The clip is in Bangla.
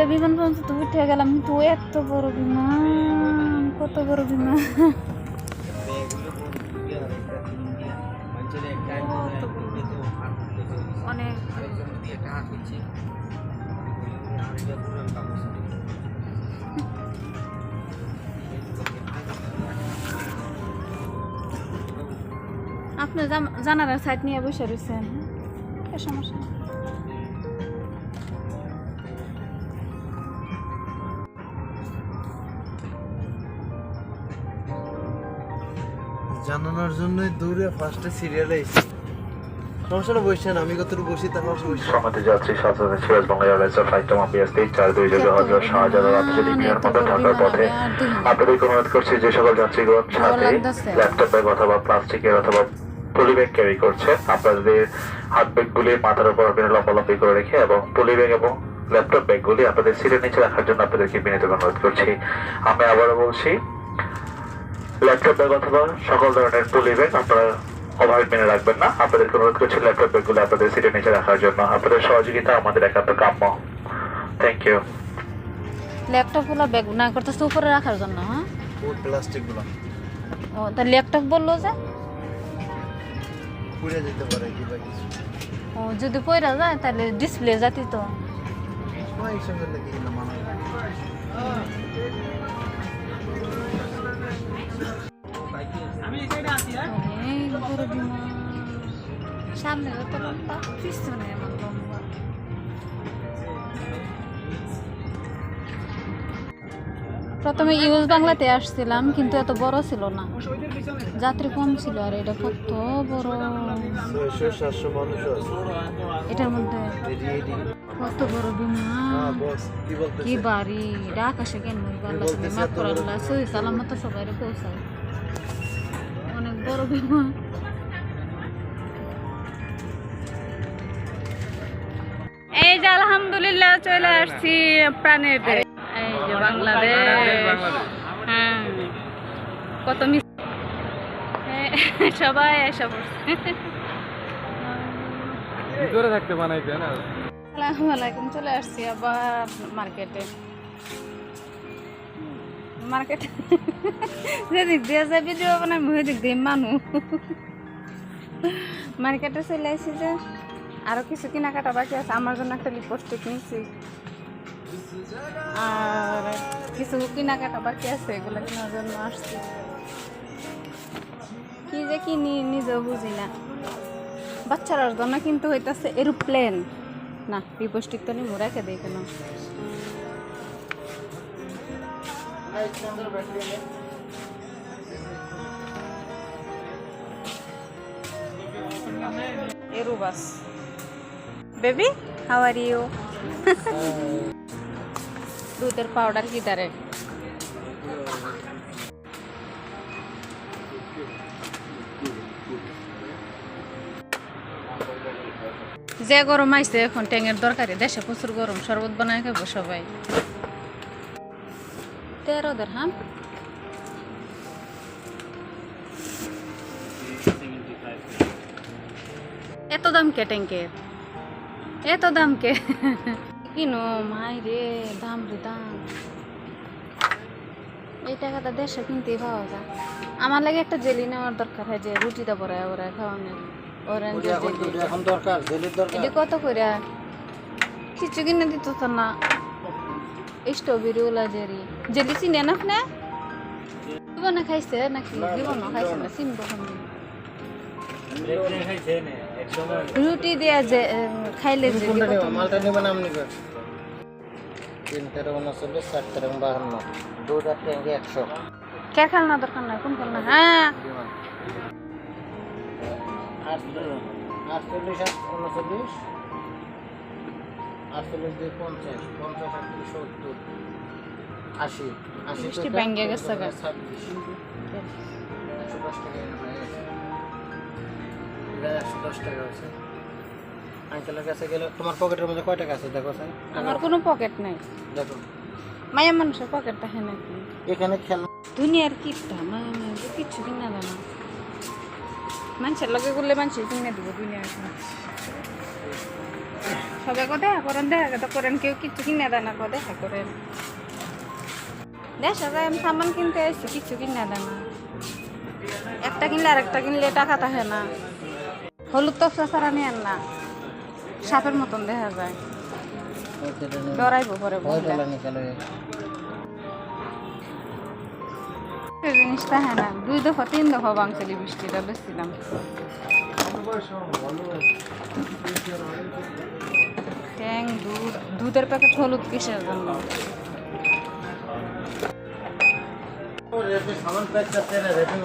বলে, বিমান পর্যন্ত তো উঠে গেলাম, কিন্তু এত বড় বিমান, কত বড় বিমান? অনেক। আপনি জানালার সাইড নিয়ে বসে রয়েছেন সমস্যা। জানানোর জন্যই দূরে ফার্স্টে সিরিয়ালে এসেছি। সমস্যা না বসছেন আমি কতটুকু বসি তারপর বসছি সমাতে যাত্রী সাথে সিরাজ বাংলা এয়ারলাইন্সের ফ্লাইট নাম্বার পিএস তেইশ চার দুই যোগে হজরত শাহজালাল আন্তর্জাতিক বিমানবন্দর ঢাকার পথে। আপনাদেরকে অনুরোধ করছি যে সকল যাত্রীগণ সাথে ল্যাপটপ ব্যাগ অথবা প্লাস্টিকের অথবা পলি ব্যাগ ক্যারি করছে আপনাদের হাত ব্যাগগুলি মাথার উপর লম্বালম্বি করে রেখে এবং পলি ব্যাগ এবং ল্যাপটপ ব্যাগগুলি আপনাদের সিটের নিচে রাখার জন্য আপনাদেরকে বিনীত অনুরোধ করছি। আমি আবারও বলছি ল্যাপটপ ব্যাগ অথবা সকল ধরনের পলি ব্যাগ আপনারা ওভারহেড মেনে রাখবেন না। আপনাদেরকে অনুরোধ করছি ল্যাপটপ ব্যাগগুলো আপনাদের সিটের নিচে রাখার জন্য। আপনাদের সহযোগিতা আমাদের একান্ত কাম্য। থ্যাংক ইউ ল্যাপটপগুলো ব্যাগ না করতেছে উপরে রাখার জন্য হ্যাঁ? ওই প্লাস্টিকগুলো ও তা ল্যাপটপ বলল যে? পুড়ে যেতে পারে কি ও যদি পয়রা যায় তাহলে ডিসপ্লে জাতি তো। অনেক বড় সামনে যত লম্বা পিছনে এমন প্রথমে ইউজ বাংলাতে আসছিলাম, কিন্তু এত বড় ছিল না। যাত্রী কম ছিল, আর এটা কত বড়? এটার মধ্যে কত বড় বিমান? কি বাড়ি? এটা আকাশে কেন? করো আল্লাহ সহি সালামত সবাই পৌঁছায়। অনেক বড় বিমান। আলহামদুলিল্লাহ চলে আসছি প্রাণের। এই যে বাংলাদেশ। কত মিস সবাই এসে ভিতরে থাকতে বানাইতে না? আসসালামু আলাইকুম চলে আসছি আবার মার্কেটে। মার্কেট। যেদিক দিয়ে যায় ভিডিও বানাই মুহে দিক দিয়ে মানু। মার্কেটে চলে আসছি যে। আরও কিছু কেনাকাটা বাকি আছে, আমার জন্য একটা লিপস্টিক নিয়েছি। আর কিছু কেনাকাটা বাকি আছে, এগুলো কেনার জন্য আসছি। কি যে কিনি নিজেও বুঝি না। বাচ্চারার জন্য কিন্তু হইতাছে এরোপ্লেন না লিপস্টিক তো নিমু, রেখে দিই কেন। এরুবাস বেবি হাউ আর ইউ দুধের পাউডার কি তারে যে গরম আইছে এখন ট্যাঙের দরকারি দেশে প্রচুর গরম, শরবত বানায় খাব সবাই। তেরো দেড়হাম এত দাম কে ট্যাঙ্কের এত দাম কে? কিনো মাই রে দাম রে দাম। এই টাকাটা দেশে কিনতেই পাওয়া যায়। আমার লাগে একটা জেলি নেওয়ার দরকার হয় যে রুটিটা পরে ওরা খাওয়ানোর অরেঞ্জ জেলি। এখন দরকার জেলির দরকার। এটা কত করে? কিছু কিনে দিত তো না। স্ট্রবেরি ওলা জেরি জেলি চিনে না আপনি? জীবনে খাইছে নাকি? জীবনে খাইছে না চিনব রুটি দিয়া যে খাইলে যে মালটা নেবেন আপনি তিন তেরো উনচল্লিশ চার তেরো বাহান্ন। দু চার ট্যাঙ্কে একশো। কে খেলনা দরকার নাই? কোন খেলনা? হ্যাঁ। আটচল্লিশ আট উনচল্লিশ। আটচল্লিশ দুই পঞ্চাশ পঞ্চাশ আটত্রিশ সত্তর। আশি। আশি ভেঙে গেছে ছাব্বিশ। একশো দশ টাকা হয়ে এটা একশো দশ টাকা আছে। আঙ্কেলের কাছে গেলে তোমার পকেটের মধ্যে কয় টাকা আছে? দেখো স্যার। আমার কোনো পকেট নাই। দেখো। মায়া মানুষের পকেট থাকে নাকি এখানে খেল দুনিয়ার কিপটা মায়া মায়া কিচ্ছু কিনা মানুষের লগে করলে মানুষের কিনে দিব দুনিয়ার সবাই কো দেখা করেন দেখা তো করেন কেউ কিছু কিনে দেয় না কো দেখা করেন। দেশ আমি সামান কিনতে এসেছি কিনে না। একটা কিনলে আরেকটা কিনলে টাকা থাকে না। হলুদ তফসা ছাড়া নিয়েন না। সাপের মতন দেখা যায়। ডরাইবো পরে জিনিসটা হ্যাঁ না। দুই দফা তিন দফা বাংশালি বৃষ্টিটা বেশছিলাম ট্যাং দুধ দুধের প্যাকেট হলুদ কিসের জন্য? সামান প্যাক করতে না রেটিং